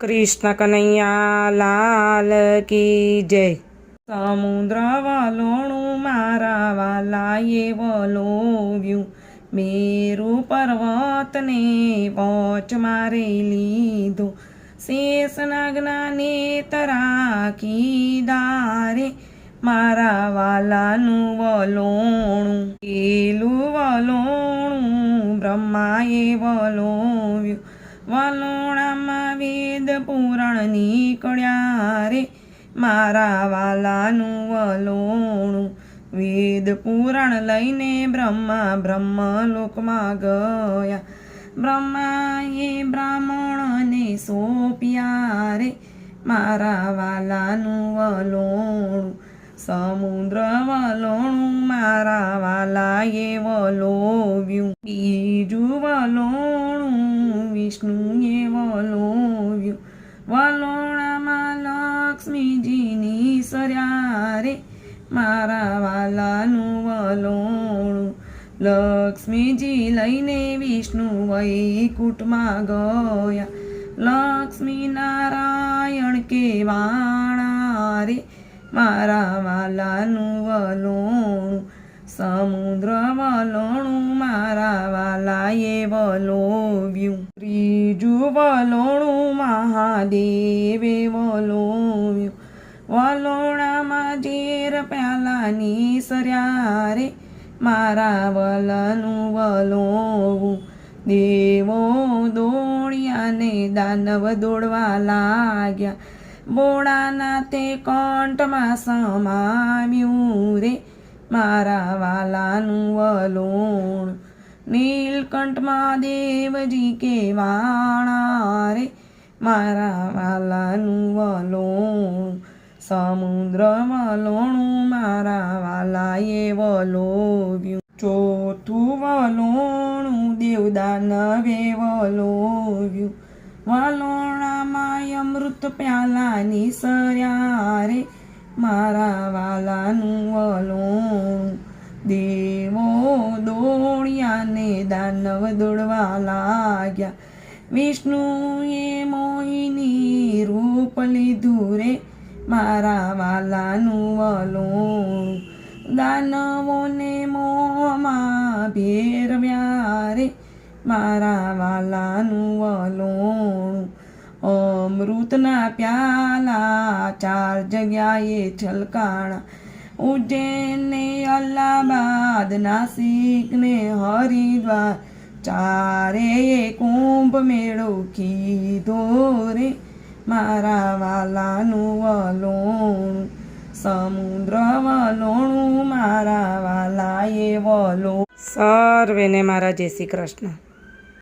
કૃષ્ણ કનૈયા લાલ કી જય. સમુદ્ર વલોણું મારા વાલાએ વલોવ્યું. મેરુ પર્વતને પોચ મારે લીધો. શેષનાગના નેતરા દારે મારા વાલાનું વલોણું. પેલું વલોણું બ્રહ્માએ વલોવ્યું. વલોણામાં વેદ પુરાણ નીકળ્યા રે, મારા વાલાનું વલોણું. વેદ પુરાણ લઈને બ્રહ્મા બ્રહ્મ લોકમાં ગયા. બ્રહ્માએ બ્રાહ્મણને સોંપ્યા રે, મારા વાલાનું વલોણું. સમુદ્ર વલોણું મારા વાલાએ વલોવ્યું. બીજું વલોણું વિષ્ણુએ વલોવ્યું. વલોણામાં લક્ષ્મીજીની સર્યા રે. મારા વાલાનું વલોણું લક્ષ્મીજી લઈને વિષ્ણુ વૈકુટમાં ગયા. લક્ષ્મી નારાયણ કે વાણા રે. મારા વાલાનું વલોણું સમુદ્ર વલોણું મારા વાલાએ વલોવ્યું. ત્રીજું વલોણું મહાદેવે વલોવ્યું. વલોણામાં ઝેર પ્યાલાની સર્યા રે. મારા વલનું વલોવું. દેવો દોડ્યાને દાનવ દોડવા લાગ્યા. બોળાનાથે કંઠમાં સમાવ્યું રે. મારા વાલાનું વલોણ. નીલકંઠમાં દેવજી કે વાણા રે મારા વાલાનું વલોણ. સમુદ્ર વલોણું મારા વાલાએ વલોવ્યું. ચોથું વલોણું દેવદાનવે વલોવ્યું. વલોણામાં અમૃત પ્યાલાની સર્યા રે મારા વાલાનું વલોણ દેવો દોડ્યાને દાનવ દોડવા લાગ્યા. વિષ્ણુએ મોહિની રૂપ લીધું રે મારા વાલાનું વલોણું દાનવોને મોહમાં ભેરવ્યા રે મારા વાલાનું વલોણું અમૃતના પ્યાલા, ચાર જગ્યાએ છલકાણા. ઉજ્જૈન ને અલ્હાબાદ નાસિક હરિદ્વાર. ચારે કુંભ મેળો કીધો રે, મારા વાલાનું વલોણું. સમુદ્ર વલોણું, મારા વાલાએ વલો સર્વેને મારા જય શ્રી કૃષ્ણ.